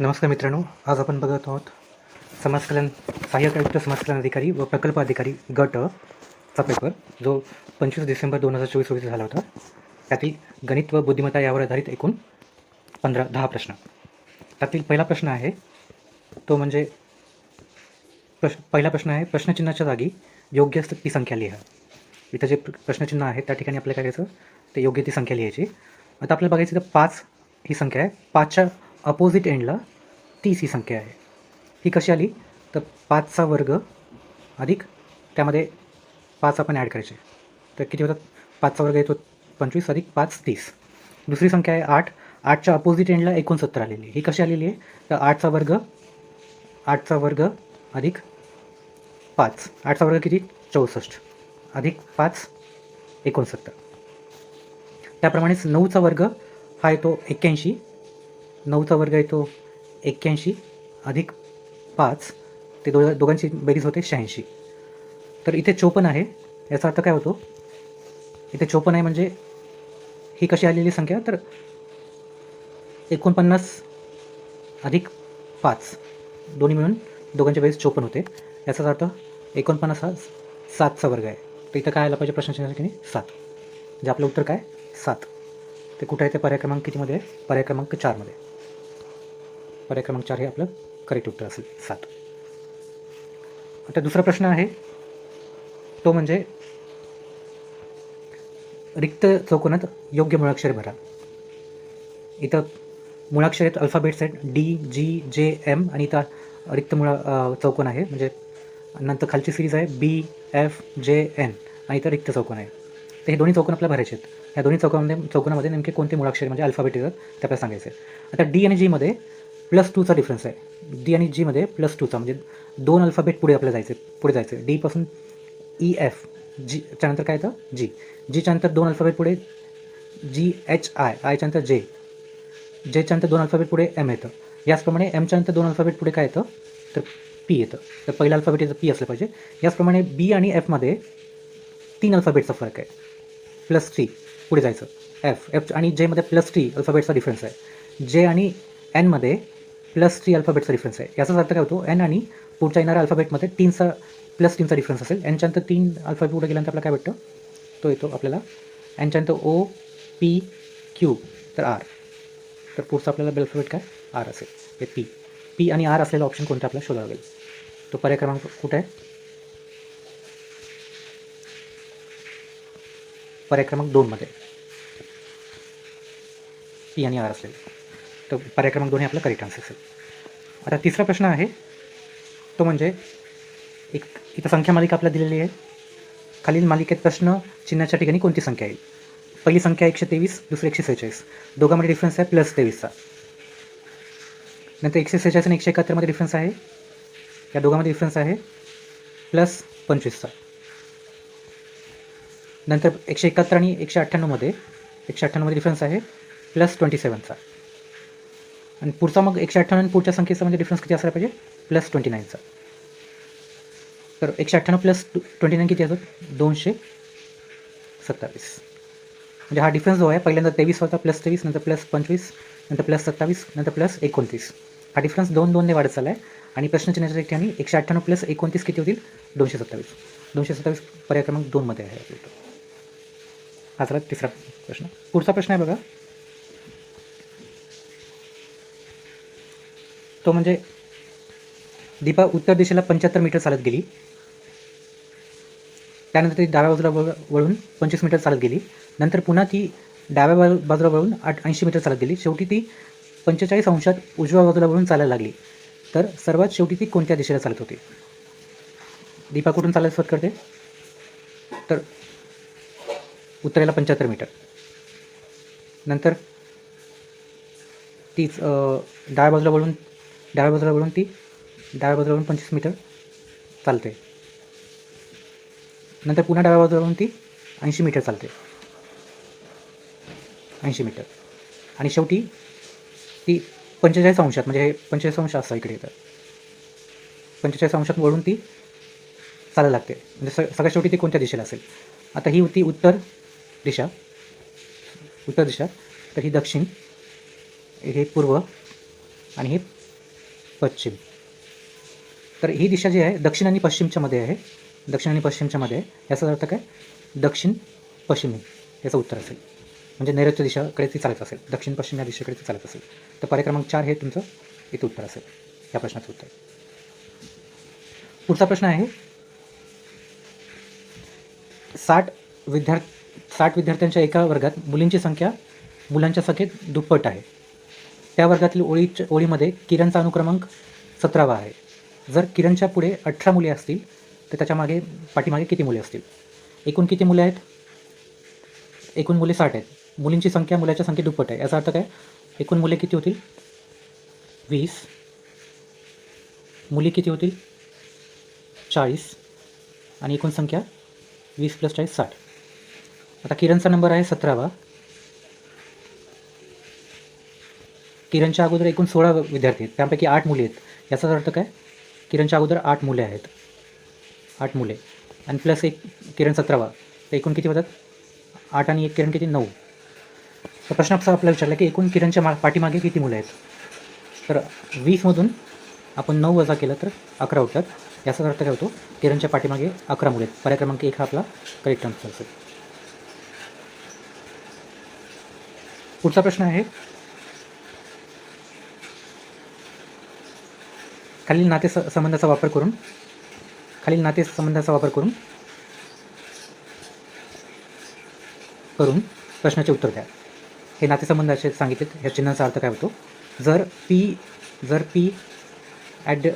नमस्कार मित्रांनो आज आपण बघत आहोत समाजकल्याण सहाय्यक आयुक्त समाजकल्याण अधिकारी व प्रकल्प अधिकारी गट चा पेपर जो पंचवीस डिसेंबर दोन हजार चोवीस रोजी झाला होता. त्यातील गणित व बुद्धिमत्ता यावर आधारित एकूण पंधरा दहा प्रश्न. त्यातील पहिला प्रश्न आहे तो म्हणजे प्रश्न पहिला प्रश्न आहे प्रश्नचिन्हाच्या जागी योग्य ती संख्या लिहा. इथं जे प्र- प्रश्नचिन्ह आहे त्या ठिकाणी आपल्याला काय करायचं ते योग्य ती संख्या लिहायची. आता आपल्याला बघायचं तर पाच ही संख्या आहे. पाचच्या अपोजिट एंडला तीस ही संख्या आहे. ही कशी आली? तर पाचचा वर्ग अधिक त्यामध्ये पाच आपण ॲड करायचे. तर किती होतात? पाचचा वर्ग येतो पंचवीस अधिक पाच तीस. दुसरी संख्या आहे आठ. आठच्या अपोजिट एंडला एकोणसत्तर आलेली आहे. ही कशी आलेली आहे? तर आठचा वर्ग आठचा वर्ग अधिक पाच. आठचा वर्ग किती? चौसष्ट. अधिक पाच एकोणसत्तर. त्याप्रमाणेच नऊचा वर्ग हा येतो एक्क्याऐंशी. नऊचा वर्ग येतो एक्क्याऐंशी अधिक पाच ते दो दोघांची बेरीज होते शहाऐंशी. तर इथे चोपन्न आहे. याचा अर्थ काय होतो? इथे चोपन्न आहे म्हणजे ही कशी आलेली संख्या? तर एकोणपन्नास अधिक पाच. दोन्ही मिळून दोघांच्या बेरीज चोपन्न होते. याचाच अर्थ एकोणपन्नास हा सातचा वर्ग आहे. तर इथं काय आला पाहिजे प्रश्न की नाही? सात. म्हणजे आपलं उत्तर काय? सात. ते कुठं आहे ते पर्याय क्रमांक कितीमध्ये आहे? पर्याय क्रमांक चारमध्ये. पर्याय क्रमांक चार हे आपलं करेक्ट उत्तर असेल. सात. आता दुसरा प्रश्न आहे. तो म्हणजे रिक्त चौकोनात योग्य मुळाक्षरे भरा. इथं मुळाक्षर आहेत अल्फाबेट्स आहेत डी जी जे एम आणि इथं रिक्त मुळा चौकोन आहे. म्हणजे नंतर खालची सिरीज आहे. बी एफ जे एन आणि इथं रिक्त चौकोन आहे. तर हे दोन्ही चौकोन आपल्याला भरायचे आहेत. या दोन्ही चौकामध्ये चौकोनामध्ये नेमके कोणते मुळाक्षर म्हणजे अल्फाबेट येतात ते आपल्याला सांगायचे आहे. आता डी आणि जीमध्ये प्लस टूचा डिफरन्स आहे. डी आणि जीमध्ये प्लस टूचा म्हणजे दोन अल्फाबेट पुढे आपल्याला जायचे पुढे जायचे. डीपासून ई e, एफ जी त्यानंतर काय येतं? जी जीच्या नंतर दोन अल्फाबेट पुढे जी एच आय आयच्या नंतर जे जेच्या नंतर दोन अल्फाबेट पुढे एम येतं. याचप्रमाणे एमच्या नंतर दोन अल्फाबेट पुढे काय येतं? तर पी येतं. तर पहिलं अल्फाबेट येतं पी असलं पाहिजे. याचप्रमाणे बी आणि एफमध्ये तीन अल्फाबेटचा फरक आहे. प्लस थ्री पुढे जायचं. एफ एफ आणि जेमध्ये प्लस थ्री अल्फाबेटचा डिफरन्स आहे. जे आणि एनमध्ये प्लस थ्री अल्फाबेटचा डिफरन्स आहे. याचाच अर्थ काय होतो? एन आणि पुढच्या येणाऱ्या अल्फाबेटमध्ये तीनचा प्लस तीनचा डिफरन्स असेल. एनच्यानंतर तीन अल्फाबेट पुढे गेल्यानंतर आपल्याला काय भेटतं? तो येतो आपल्याला एनच्यानंतर ओ पी क्यू तर आर तर पुढचं आपल्याला अल्फाबेट काय? आर असेल. हे पी पी आणि आर असलेला ऑप्शन कोणता आपल्याला शोधावा लागेल? तो पर्याय क्रमांक कुठे आहे? पर्याय क्रमांक दोनमध्ये. पी आणि आर असलेला. तर पर्याय क्रमांक दोन हे आपलं करेक्ट आन्सर असेल. आता तिसरा प्रश्न आहे तो म्हणजे एक इथं संख्या मालिका आपल्याला दिलेली आहे. खालील मालिकेत प्रश्न चिन्हाच्या ठिकाणी कोणती संख्या येईल पहिली संख्या एकशे तेवीस दुसरी एकशे सेहेचाळीस. दोघांमध्ये डिफरन्स आहे प्लस तेवीसचा. नंतर एकशे सेहेचाळीस आणि एकशे एकाहत्तरमध्ये डिफरन्स आहे. या दोघांमध्ये डिफरन्स आहे प्लस पंचवीसचा. नंतर एकशे एकाहत्तर आणि एकशे अठ्ठ्याण्णवमध्ये एकशे अठ्ठ्याण्णवमध्ये डिफरन्स आहे प्लस ट्वेंटी सेवनचा आणि पुढचा मग एकशे अठ्ठ्याण्णव आणि पुढच्या संख्येचा म्हणजे डिफरन्स किती असायला पाहिजे? प्लस ट्वेंटी नाईनचा तर एकशे अठ्ठ्याण्णव प्लस ट्वेंटी नाईन किती असतात दोनशे सत्तावीस. म्हणजे हा डिफरन्स जो आहे पहिल्यांदा तेवीस होता प्लस तेवीस नंतर प्लस पंचवीस नंतर प्लस सत्तावीस नंतर प्लस एकोणतीस. हा डिफरन्स दोन दोनने वाढत चालला आहे आणि प्रश्नचिन्हाच्या ठिकाणी एकशे अठ्ठ्याण्णव प्लस एकोणतीस किती होतील? दोनशे सत्तावीस. दोनशे सत्तावीस पर्याय क्रमांक दोनमध्ये आहे. हा झाला तिसरा प्रश्न. पुढचा प्रश्न आहे बघा. तो म्हणजे दीपा उत्तर दिशेला पंच्याहत्तर मीटर चालत गेली. त्यानंतर ती डाव्या बाजूला वळ वळून पंचवीस मीटर चालत गेली. नंतर पुन्हा ती डाव्या बाजू बाजूला वळून आठ ऐंशी मीटर चालत गेली. शेवटी ती पंचेचाळीस अंशात उजव्या बाजूला वळून चालायला लागली. तर सर्वात शेवटी ती कोणत्या दिशेला चालत होती? दीपा कुठून चालायला सुरुवात करते? तर उत्तरेला पंच्याहत्तर मीटर. नंतर तीच डाव्या बाजूला वळून डाव्या बाजूला वळून ती डाव्या बाजूला वळून पंचवीस मीटर चालते. नंतर पुन्हा डाव्या बाजूला वळून ती ऐंशी मीटर चालते. ऐंशी मीटर. आणि शेवटी ती पंचेचाळीस अंशात म्हणजे हे पंचेचाळीस अंश असतं इकडे येतं पंचेचाळीस अंशात वळून ती चालायला लागते. म्हणजे स सगळ्यात शेवटी ती कोणत्या दिशेला असेल? आता ही होती उत्तर दिशा. उत्तर दिशा. तर ही दक्षिण हे पूर्व आणि हे पश्चिम. तर ही दिशा जी आहे दक्षिण आणि पश्चिमच्या मध्ये आहे. दक्षिण आणि पश्चिमच्या मध्ये आहे. याचा अर्थ काय? दक्षिण पश्चिमी. याचं उत्तर असेल. म्हणजे नैऋत्य दिशाकडे ती चालत असेल. दक्षिण पश्चिम या दिशेकडे ती चालत असेल. तर पर्याय क्रमांक चार हे तुमचं इथं उत्तर असेल. या प्रश्नाचं उत्तर. पुढचा प्रश्न आहे साठ विद्यार्थी साठ विद्यार्थ्यांच्या एका वर्गात मुलींची संख्या मुलांच्या संख्येत दुप्पट आहे. त्या वर्गातील ओळीच्या ओळीमध्ये किरणचा अनुक्रमांक सतरावा आहे. जर किरणच्या पुढे अठरा मुले असतील तर त्याच्यामागे पाठीमागे किती मुले असतील? एकूण किती मुले आहेत? एकूण मुले साठ आहेत. मुलींची संख्या मुलाच्या संख्येत दुप्पट आहे. याचा अर्थ काय? एकूण मुले किती होतील? वीस. मुली किती होतील? चाळीस. आणि एकूण संख्या वीस प्लस चाळीस साठ. आता किरणचा नंबर आहे सतरावा. किरणच्या अगोदर एकूण सोळा विद्यार्थी आहेत. त्यापैकी आठ मुली आहेत. याचाच अर्थ काय? किरणच्या अगोदर आठ मुले आहेत. आठ मुले. आणि प्लस एक किरण सतरावा. तर एकूण किती होतात? आठ आणि एक किरण किती? नऊ. तर प्रश्न असा आपल्याला विचारला की एकूण किरणच्या मा पाठीमागे किती मुलं आहेत? तर वीसमधून आपण नऊ वजा केलं तर अकरा उठतात. याचा अर्थ काय होतो? किरणच्या पाठीमागे अकरा मुले आहेत. पर्याय क्रमांक एक हा आपला करेक्ट आन्सर असेल. पुढचा प्रश्न आहे खालील नाते स संबंधाचा वापर करून. खालील नाते संबंधाचा वापर करून. करून प्रश्नाचे उत्तर द्या. हे नातेसंबंध असे सांगितले ह्या चिन्हाचा अर्थ काय होतो? जर पी जर पी ॲट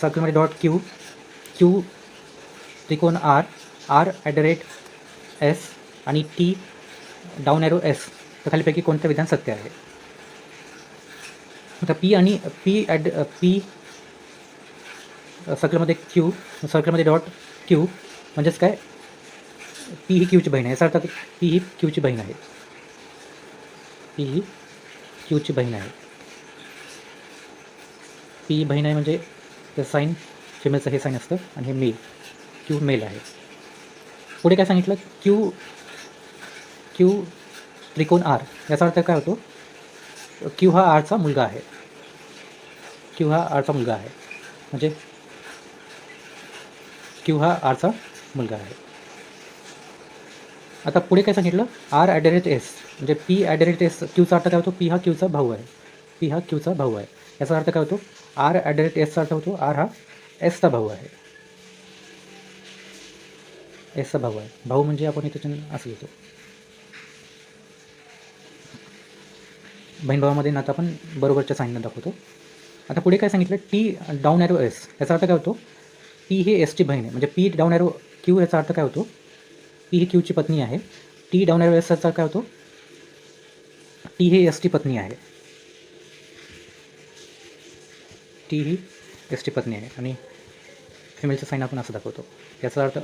सर्कलमध्ये डॉट क्यू क्यू त्रिकोण R R at the rate S आणि टी डाऊन एरो एस तर खालीपैकी कोणतं विधान सत्य आहे? आता पी आणि पी ॲट पी सर्कलमध्ये क्यू सर्कलमध्ये डॉट क्यू म्हणजेच काय? पी ही क्यूची बहीण आहे. याचा अर्थ पी ही क्यूची बहीण आहे. पी ही क्यूची बहीण आहे. पी ही बहीण आहे म्हणजे ते साईन फिमेलचं हे साईन असतं आणि हे मेल क्यू मेल आहे. पुढे काय सांगितलं? क्यू क्यू त्रिकोण आर याचा अर्थ काय होतो? क्यू हा आरचा मुलगा आहे. क्यू हा आरचा मुलगा आहे. म्हणजे क्यू हा आरचा मुलगा आहे. आता पुढे काय सांगितलं? R at the rate S म्हणजे P at the rate S क्यूचा अर्थ काय होतो? पी हा क्यूचा भाऊ आहे. पी हा क्यूचा भाऊ आहे. याचा अर्थ काय होतो? आर ॲट द रेट एसचा अर्थ होतो आर हा एसचा भाऊ आहे. एसचा भाऊ आहे. भाऊ म्हणजे आपण इथे असं घेतो. बहीण भावामध्ये नातं आपण बरोबरच्या साईननं दाखवतो. आता पुढे काय सांगितलं? टी डाऊन ॲरो एस याचा अर्थ काय होतो? पी हे टी बहीण आहे. म्हणजे पी डाऊन ॲरो क्यू याचा अर्थ काय होतो? पी ही क्यूची पत्नी आहे. टी डाऊन ॲरो याचा काय होतो? टी ही टी पत्नी आहे. टी ही एस टी पत्नी आहे. आणि फिमेलचं साईन आपण असं दाखवतो. याचा अर्थ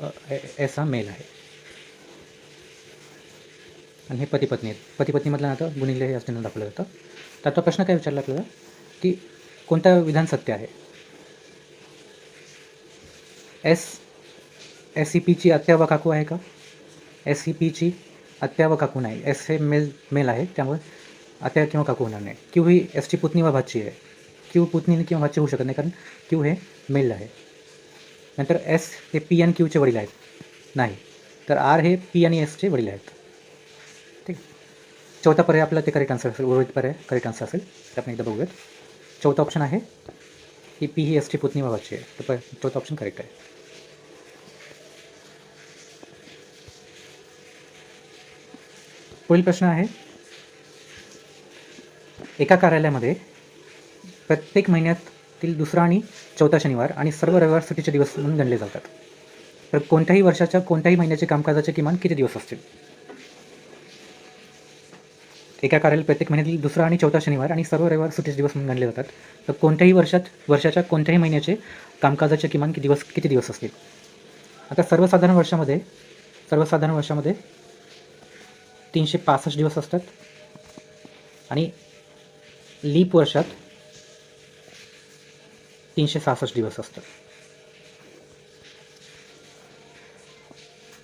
एस हा मेल आहे. आणि हे पती पत्नी आहेत. पती पत्नीमधलं नातं गुणिले हे असताना दाखवलं जातं. तर आता प्रश्न काय विचारला आपल्याला? की कोणतं विधान सत्य आहे? एस एस सी आत्या व काकू आहे का? एस सी आत्या व काकू नाही. एस हे मेल मेल आहे, त्यामुळे आत्या किंवा काकू होणार नाही. क्यू ही एसची पुतणी व भाची आहे. क्यू पुतणी किंवा भाची होऊ शकत नाही, कारण क्यू हे मेल आहे. नंतर एस हे पी आणि क्यूचे वडील आहेत. नाही. तर आर हे पी आणि एसचे वडील आहेत. ठीक चौथा पर्याय आपला ते करेक्ट आन्सर असेल. उर्वरित पर्याय करेक्ट आन्सर असेल. ते आपण एकदा बघूयात. चौथा ऑप्शन आहे. की पी ही एसची पुतणी व भाची आहे. तर प, चौथा ऑप्शन करेक्ट आहे. पुढील प्रश्न आहे. एका कार्यालयामध्ये प्रत्येक महिन्यातील दुसरा आणि चौथा शनिवार आणि सर्व रविवार सुट्टीचे दिवस म्हणून गणले जातात. तर कोणत्याही वर्षाच्या कोणत्याही महिन्याचे कामकाजाचे किमान किती दिवस असतील? एका कार्यालयात प्रत्येक महिन्यातील दुसरा आणि चौथा शनिवार आणि सर्व रविवार सुट्टीचे दिवस म्हणून गणले जातात. तर कोणत्याही वर्षात वर्षाच्या कोणत्याही महिन्याचे कामकाजाचे किमान किती दिवस किती दिवस असतील? आता सर्वसाधारण वर्षामध्ये सर्वसाधारण वर्षामध्ये तीनशे पासष्ट दिवस असतात. आणि लीप वर्षात तीनशे सहासष्ट दिवस असतात.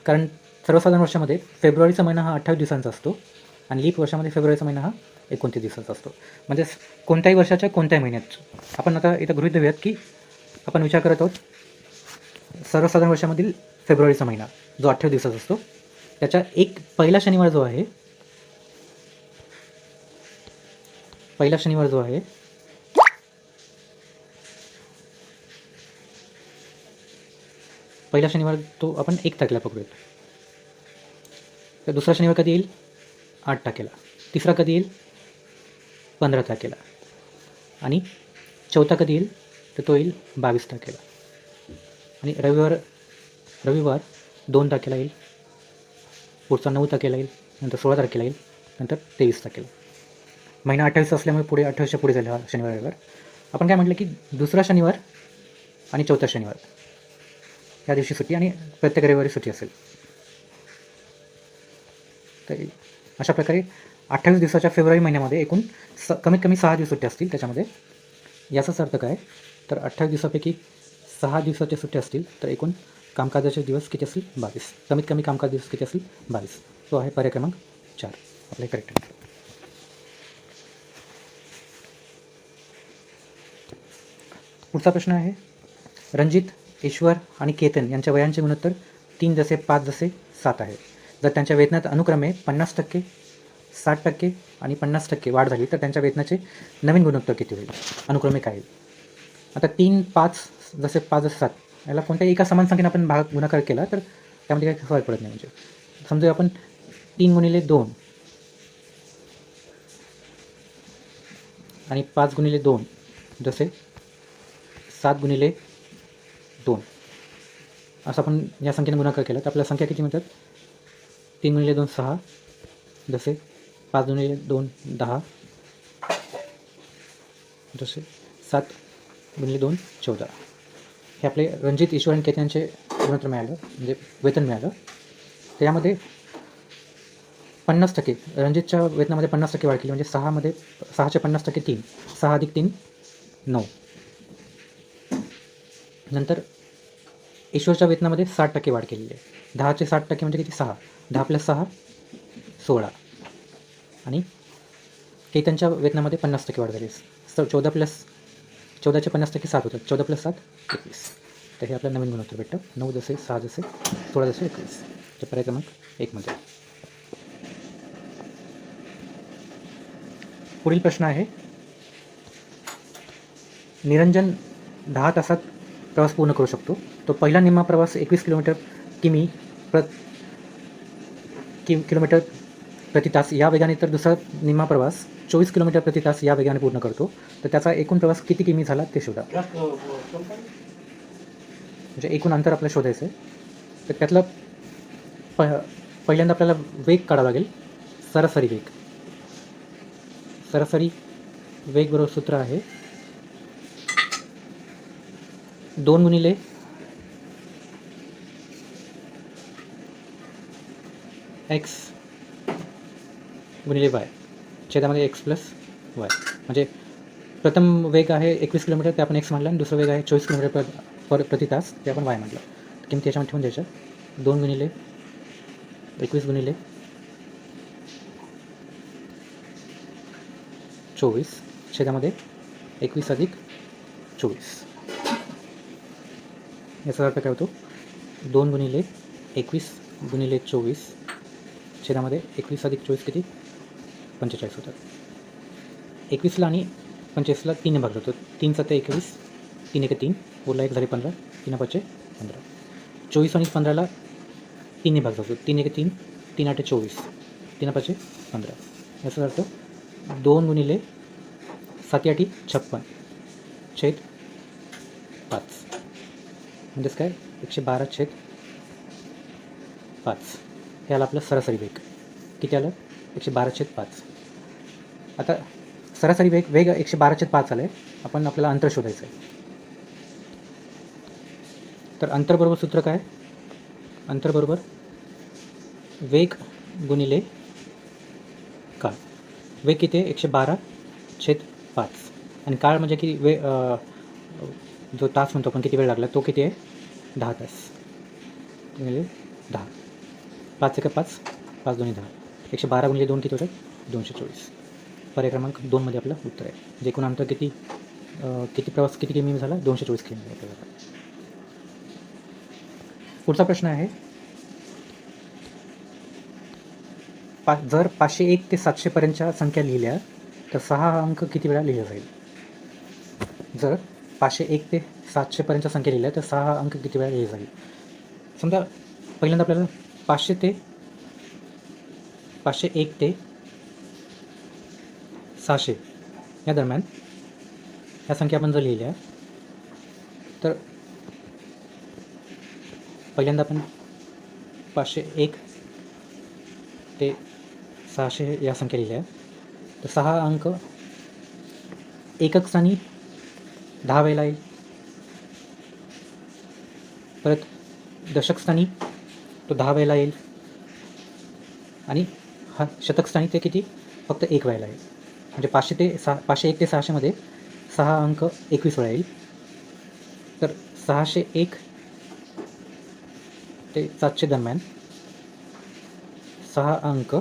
कारण सर्वसाधारण वर्षामध्ये फेब्रुवारीचा महिना हा अठ्ठावीस दिवसांचा असतो आणि लीप वर्षामध्ये फेब्रुवारीचा महिना हा एकोणतीस दिवसाचा असतो. म्हणजे कोणत्याही वर्षाच्या कोणत्याही महिन्यात. आपण आता इथं गृहीत धरूयात की आपण विचार करत आहोत सर्वसाधारण वर्षामधील फेब्रुवारीचा महिना जो अठ्ठावीस दिवसाचा असतो त्याच्या एक पहिला शनिवार जो आहे पहिला शनिवार जो आहे पहिला शनिवार तो आपण एक तारखेला पकडूयात. तर दुसरा शनिवार कधी येईल? आठ तारखेला. तिसरा कधी येईल? पंधरा तारखेला. आणि चौथा कधी येईल? तर तो येईल बावीस तारखेला. आणि रविवार रविवार दोन तारखेला येईल. पुढचा नऊ तारखेला येईल नंतर सोळा तारखेला येईल नंतर तेवीस तारखेला महिना अठ्ठावीस असल्यामुळे पुढे अठ्ठावीसच्या पुढे झाला शनिवार रविवार. आपण काय म्हटलं की दुसरा शनिवार आणि चौथा शनिवार. या दिवशी सुट्टी आणि प्रत्येक रविवारी सुट्टी असेल. तर अशा प्रकारे अठ्ठावीस दिवसाच्या फेब्रुवारी महिन्यामध्ये एकूण स कमीत कमी सहा दिवस सुट्ट्या असतील त्याच्यामध्ये. याचाच अर्थ काय? तर अठ्ठावीस दिवसापैकी सहा दिवसाच्या सुट्ट्या असतील तर एकूण कामकाजाचे दिवस किती असतील? बावीस. कमीत कमी कामकाज दिवस किती असतील? बावीस. तो आहे पर्याय क्रमांक चार. आपले करेक्ट आहे पुढचा प्रश्न आहे रणजित ईश्वर आणि केतन यांच्या वयांचे गुणोत्तर तीन जसे पाच जसे सात आहे. जर त्यांच्या वेतनात अनुक्रमे पन्नास टक्के साठ टक्के आणि पन्नास टक्के वाढ झाली तर त्यांच्या वेतनाचे नवीन गुणोत्तर किती होईल? अनुक्रमे काय आता तीन पाच जसे पाच जसे सात याला कोणत्याही एका समान संख्येने आपण भाग गुणाकार केला तर त्यामध्ये काही फरक पडत नाही म्हणजे. समजा आपण तीन गुणिले दोन. आणि पाच गुणिले दोन जसे सात गुणिले दोन. असं आपण या संख्येने गुणाकार केला तर आपल्याला संख्या किती मिळतात? तीन गुणिले दोन सहा. जसे पाच गुणिले दोन दहा. जसे सात गुणिले दोन चौदा. हे आपले रणजित ईश्वर आणि केतन यांचे गुणोत्तर मिळालं म्हणजे वेतन मिळालं. त्यामध्ये पन्नास टक्के रणजितच्या वेतनामध्ये पन्नास टक्के वाढ केली म्हणजे सहामध्ये सहाचे पन्नास टक्के तीन सहा अधिक तीन नऊ. नंतर ईश्वरच्या वेतनामध्ये साठ टक्के वाढ केलेली आहे. दहाचे साठ टक्के म्हणजे किती? सहा. दहा प्लस सहा सोळा. आणि केतनच्या वेतनामध्ये पन्नास टक्के वाढ झाली स चौदा प्लस चौदाचे पन्नास टक्के सात होतात. चौदा प्लस सात एकवीस. तर हे आपलं नवीन गुणोत्तर भेटतं. नऊ जसे सहा जसे सोळा जसे एकवीस. तर पर्याय क्रमांक एकमध्ये म्हणजे. पुढील प्रश्न आहे. निरंजन दहा तासात प्रवास पूर्ण करू शकतो. तो पहिला निम्मा प्रवास एकवीस किलोमीटर किमी प्र कि किलोमीटर प्रति तास. या वेगाने तर दुसरा निम्मा प्रवास चोवीस किलोमीटर प्रति तास या वेगाने पूर्ण करतो. तर त्याचा एकूण प्रवास किती किमी झाला ते शोधा. म्हणजे एकूण अंतर आपल्याला शोधायचं आहे तर त्यातलं प पहिल्यांदा आपल्याला वेग काढावा लागेल. सरासरी वेग. सरासरी वेग बरोबर सूत्र आहे. दोन गुणिले एक्स गुणिले वाय छेदामध्ये एक्स प्लस वाय म्हणजे प्रथम वेग आहे एकवीस किलोमीटर ते आपण एक्स म्हटलं आणि दुसरं वेग आहे चोवीस किलोमीटर पर पर प्रति तास ते आपण वाय म्हटलं किंमती याच्यामध्ये ठेवून द्यायच्या. दोन गुणिले एकवीस गुणिले चोवीस छेदामध्ये एकवीस अधिक चोवीस. याचा अर्थ काय होतो? दोन गुणिले एकवीस गुणिले चोवीस छेदामध्ये एकवीस अधिक चोवीस किती? पंचेचाळीस होतात. एकवीसला आणि पंचेचाळीसला तीन भाग जातो. तीन सत्ते एकवीस तीन एक तीन उरला एक झाले पंधरा तीन पाचशे पंधरा. चोवीस आणि पंधराला तीन भाग जातो. तीन एक तीन तीन आठ चोवीस तीन पाचशे पंधरा. याचा अर्थ दोन गुणिले साती आठी छप्पन छेद पाच. म्हणजेच काय? एकशे बारा छेद पाच. हे आलं आपलं सरासरी वेग. किती आलं? एकशे बारा छेद पाच. आता सरासरी वेग वेग एकशे बारा पाच आलं आहे आपण आपल्याला अंतर शोधायचं आहे तर अंतरबरोबर सूत्र काय? अंतरबरोबर वेग गुणिले काळ. वेग किती आहे? एकशे बारा छेद पाच. आणि काळ म्हणजे की वे जो तास म्हणतो आपण किती वेळ लागला तो किती आहे? दहा तास. गुणिले दहा. पाच एक पाच पाच दोन्ही दहा. एकशे बारा गुणिले दोन किती होतात? दोनशे चोवीस. पर्याय क्रमांक दोनमध्ये आपलं उत्तर आहे. जे एकूण अंतर किती किती प्रवास किती किमी झाला? दोनशे चोवीस किलोमीटर पुढचा प्रश्न आहे पा जर पाचशे एक ते सातशेपर्यंतच्या संख्या लिहिल्या तर सहा अंक किती वेळा लिहिला जाईल? जर पाचशे एक ते सातशेपर्यंतच्या संख्या लिहिल्या तर सहा अंक किती वेळा लिहिला जाईल? समजा पहिल्यांदा आपल्याला पाचशे ते पाचशे एक ते सहाशे. या दरम्यान ह्या संख्या आपण जर लिहिल्या तर पहिल्यांदा आपण पाचशे एक ते सहाशे या संख्या लिहिल्या. तर सहा अंक एकक स्थानी दहा वेळेला येईल. परत दशकस्थानी तो दहा वेळेला येईल. आणि हा शतकस्थानी ते किती? फक्त एक वेळेला येईल. म्हणजे पाचशे ते सहा पाचशे एक ते सहाशेमध्ये सहा अंक एकवीस वेळा येईल. तर सहाशे एक ते सातशे दरम्यान सहा अंक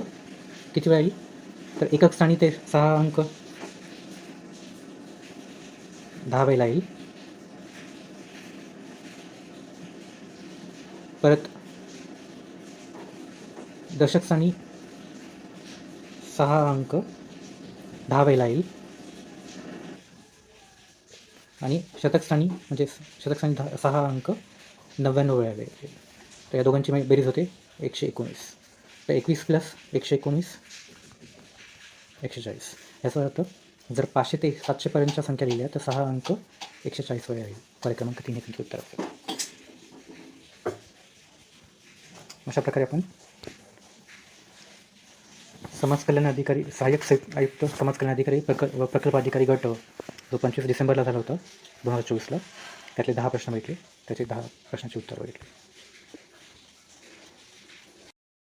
किती वेळा येईल? तर एकक स्थानी ते सहा अंक दहा वेळेला येईल. परत दशक स्थानी सहा अंक दहा वेळेला येईल. आणि शतकस्थानी म्हणजे शतक स्थानी दहा सहा अंक नव्याण्णव वेळा येईल. तर या दोघांची मे- बेरीज होते एकशे एकोणीस. तर एकवीस प्लस एकशे एकोणीस एकशे चाळीस. याचा अर्थ जर पाचशे ते सातशेपर्यंतच्या संख्या लिहिल्या तर सहा अंक एकशे चाळीस वेळा येईल. पर्याय क्रमांक तीन हे उत्तर असेल अशा प्रकारे आपण समाज कल्याण अधिकारी सहाय्यक स- आयुक्त समाज कल्याण अधिकारी प्रक व प्रकल्प अधिकारी गट जो पंचवीस डिसेंबरला झाला होता दोन हजार चोवीसला त्यातले दहा प्रश्न बघितले. त्याचे दहा प्रश्नाची उत्तरं बघितली.